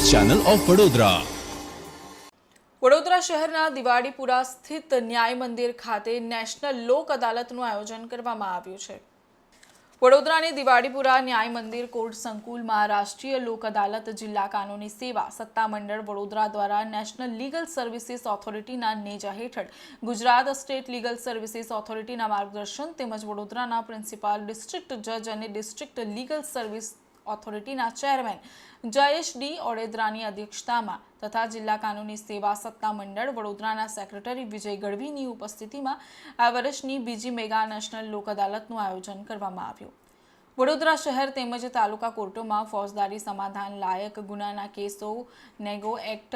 Channel of Vadodara. Vadodara શહેરના દિવાળીપુરા સ્થિત ન્યાય મંદિર ખાતે નેશનલ લોક અદાલતનું આયોજન કરવામાં આવ્યું છે. વડોદરાની દિવાળીપુરા ન્યાય મંદિર કોર્ટ સંકુલમાં રાષ્ટ્રીય લોક અદાલત જિલ્લા કાનૂની સેવા સત્તામંડળ વડોદરા દ્વારા નેશનલ લીગલ સર્વિસીસ ઓથોરિટીના નેજા હેઠળ ગુજરાત સ્ટેટ લીગલ સર્વિસીસ ઓથોરિટીના માર્ગદર્શન તેમજ વડોદરાના પ્રિન્સિપાલ ડિસ્ટ્રિક્ટ જજ અને ડિસ્ટ્રિક્ટ લીગલ સર્વિસ ઓથોરિટીના ચેરમેન જયેશ ડી ઓડેદરાની અધ્યક્ષતામાં તથા જિલ્લા કાનૂની સેવા સત્તા મંડળ વડોદરાના સેક્રેટરી વિજય ગઢવીની ઉપસ્થિતિમાં આ વર્ષની બીજી મેગા નેશનલ લોક અદાલતનું આયોજન કરવામાં આવ્યું. વડોદરા શહેર તેમજ તાલુકા કોર્ટોમાં ફોજદારી સમાધાન લાયક ગુનાના કેસો, નેગો એક્ટ,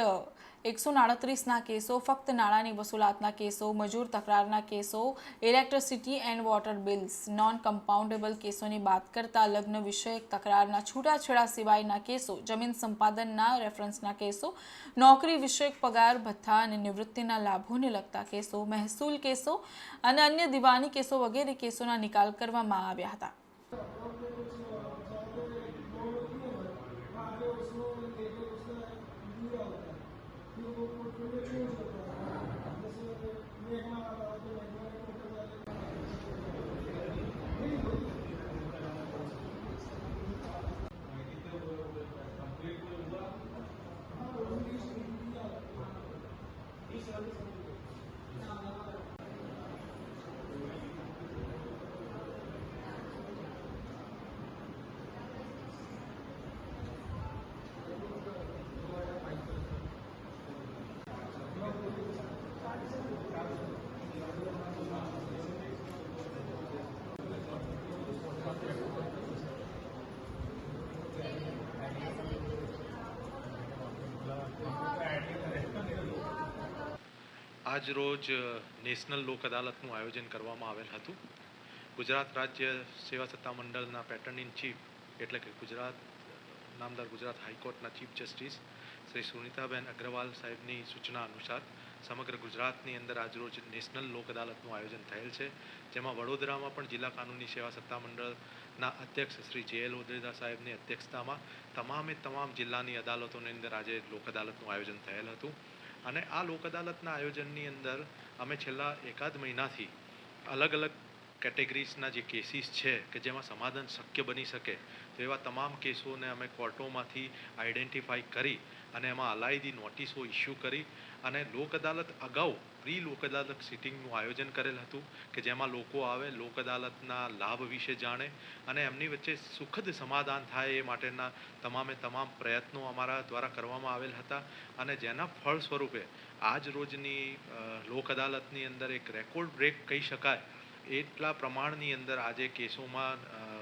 એકસો ના કેસો, ફક્ત નાણાંની વસૂલાતના કેસો, મજૂર તકરારના કેસો, electricity and water bills non compoundable કેસોની વાત કરતા લગ્ન વિષયક તકરારના છૂટાછેડા સિવાયના કેસો, જમીન સંપાદનના રેફરન્સના કેસો, નોકરી વિષયક પગાર, ભથ્થા અને નિવૃત્તિના લાભોને લગતા કેસો, મહેસૂલ કેસો અને અન્ય દિવાની કેસો વગેરે કેસોના નિકાલ કરવામાં આવ્યા હતા. આજ રોજ નેશનલ લોક અદાલતનું આયોજન કરવામાં આવેલ હતું. ગુજરાત રાજ્ય સેવા સત્તા મંડળના પેટર્ન ઇન ચીફ, એટલે કે ગુજરાત, નામદાર ગુજરાત હાઈકોર્ટના ચીફ જસ્ટિસ શ્રી સુનિતાબેન અગ્રવાલ સાહેબની સૂચના અનુસાર, સમગ્ર ગુજરાતની અંદર આજરોજ નેશનલ લોક અદાલતનું આયોજન થયેલ છે. જેમાં વડોદરામાં પણ જિલ્લા કાનૂની સેવા સત્તા મંડળના અધ્યક્ષ શ્રી જે એલ ઓદ્રેદા સાહેબની અધ્યક્ષતામાં તમામે તમામ જિલ્લાની અદાલતોની અંદર આજે લોક અદાલતનું આયોજન થયેલ હતું. અને આ લોક અદાલતના આયોજનની અંદર અમે છેલ્લા એકાદ મહિનાથી અલગ અલગ કેટેગરીઝના જે કેસીસ છે કે જેમાં સમાધાન શક્ય બની શકે, તો એવા તમામ કેસોને અમે કોર્ટોમાંથી આઈડેન્ટિફાઈ કરી અને એમાં અલાયદી નોટિસો ઇસ્યુ કરી અને લોક અદાલત અગાઉ પ્રી લોક અદાલત સિટિંગનું આયોજન કરેલ હતું કે જેમાં લોકો આવે, લોક અદાલતના લાભ વિશે જાણે અને એમની વચ્ચે સુખદ સમાધાન થાય એ માટેના તમામે તમામ પ્રયત્નો અમારા દ્વારા કરવામાં આવેલ હતા અને જેના ફળ સ્વરૂપે આજ રોજની લોક અદાલતની અંદર એક રેકોર્ડ બ્રેક કહી શકાય એટલા પ્રમાણની અંદર આજે કેસોમાં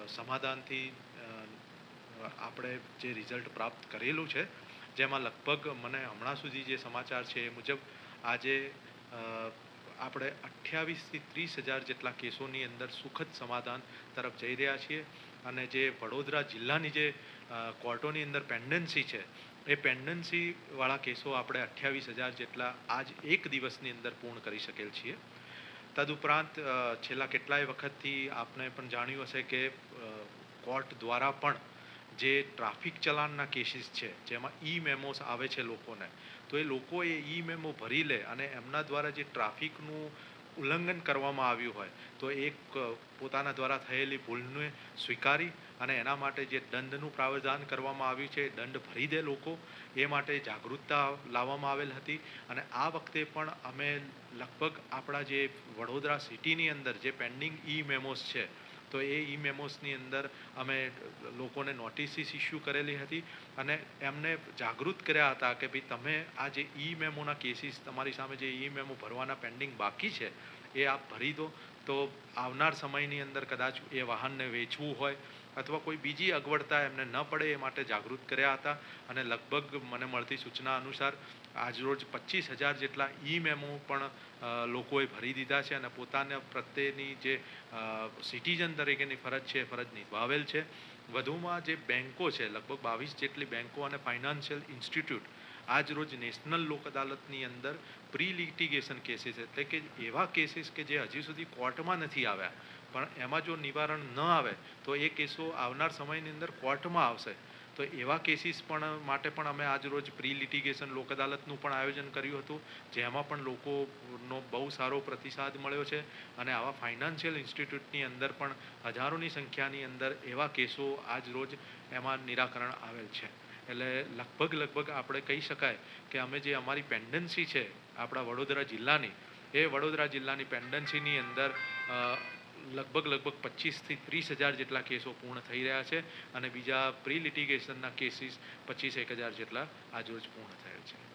સમાધાનથી આપણે જે રિઝલ્ટ પ્રાપ્ત કરેલું છે, જેમાં લગભગ મને હમણાં સુધી જે સમાચાર છે એ મુજબ આજે આપણે અઠ્યાવીસથી ત્રીસ હજાર જેટલા કેસોની અંદર સુખદ સમાધાન તરફ જઈ રહ્યા છીએ અને જે વડોદરા જિલ્લાની જે કોર્ટોની અંદર પેન્ડન્સી છે, એ પેન્ડન્સીવાળા કેસો આપણે અઠ્યાવીસ હજાર જેટલા આજ એક દિવસની અંદર પૂર્ણ કરી શકેલ છીએ. તદુપરાંત છેલ્લા કેટલાય વખતથી આપને પણ જાણ્યું હશે કે કોર્ટ દ્વારા પણ જે ટ્રાફિક ચલાનના કેસીસ છે, જેમાં ઈ મેમોસ આવે છે લોકોને, તો એ લોકો એ ઈ મેમો ભરી લે અને એમના દ્વારા જે ટ્રાફિકનું ઉલ્લંઘન કરવામાં આવ્યું હોય, તો એક પોતાના દ્વારા થયેલી ભૂલને સ્વીકારી અને એના માટે જે દંડનું પ્રાવધાન કરવામાં આવ્યું છે, દંડ ભરી દે લોકો, એ માટે જાગૃતતા લાવવામાં આવેલ હતી. અને આ વખતે પણ અમે લગભગ આપણા જે વડોદરા સિટીની અંદર જે પેન્ડિંગ ઈ મેમોસ છે, તો એ ઈ મેમોસની અંદર અમે લોકોને નોટિસીસ ઇસ્યુ કરેલી હતી. અને એમને જાગૃત કર્યા હતા કે ભાઈ તમે આ જે ઈ મેમોના કેસીસ, તમારી સામે જે ઈ મેમો ભરવાના પેન્ડિંગ બાકી છે, એ આપ ભરી દો. તો આવનાર સમયની અંદર કદાચ એ વાહનને વેચવું હોય અથવા કોઈ બીજી અગવડતા એમને ન પડે એ માટે જાગૃત કર્યા હતા અને લગભગ મને મળતી સૂચના અનુસાર આજરોજ પચીસ હજાર જેટલા ઈ મેમો પણ લોકોએ ભરી દીધા છે અને પોતાના પ્રત્યેની જે સિટીઝન તરીકેની ફરજ છે એ ફરજ નિભાવેલ છે. વધુમાં જે બેન્કો છે, લગભગ બાવીસ જેટલી બેન્કો અને ફાઇનાન્શિયલ ઇન્સ્ટિટ્યૂટ આજ રોજ નેશનલ લોક અદાલતની અંદર પ્રી લિટિગેશન કેસીસ એટલે કે એવા કેસીસ કે જે હજી સુધી કોર્ટમાં નથી આવ્યા. પણ એમાં જો નિવારણ ન આવે, તો એ કેસો આવનાર સમયની અંદર કોર્ટમાં આવશે. તો એવા કેસીસ પણ માટે પણ અમે આજ રોજ પ્રી લિટિગેશન લોક અદાલતનું પણ આયોજન કર્યું હતું, જેમાં પણ લોકોનો બહુ સારો પ્રતિસાદ મળ્યો છે અને આવા ફાઇનાન્શિયલ ઇન્સ્ટિટ્યૂટની અંદર પણ હજારોની સંખ્યાની અંદર એવા કેસો આજ રોજ એમાં નિરાકરણ આવેલ છે. એટલે લગભગ લગભગ આપણે કહી શકાય કે અમે જે અમારી પેન્ડન્સી છે આપણા વડોદરા જિલ્લાની, એ વડોદરા જિલ્લાની પેન્ડન્સીની અંદર લગભગ લગભગ પચીસથી ત્રીસ હજાર જેટલા કેસો પૂર્ણ થઈ રહ્યા છે અને બીજા પ્રી લિટિગેશનના કેસીસ પચીસ એક હજાર જેટલા આજરોજ પૂર્ણ થયેલ છે.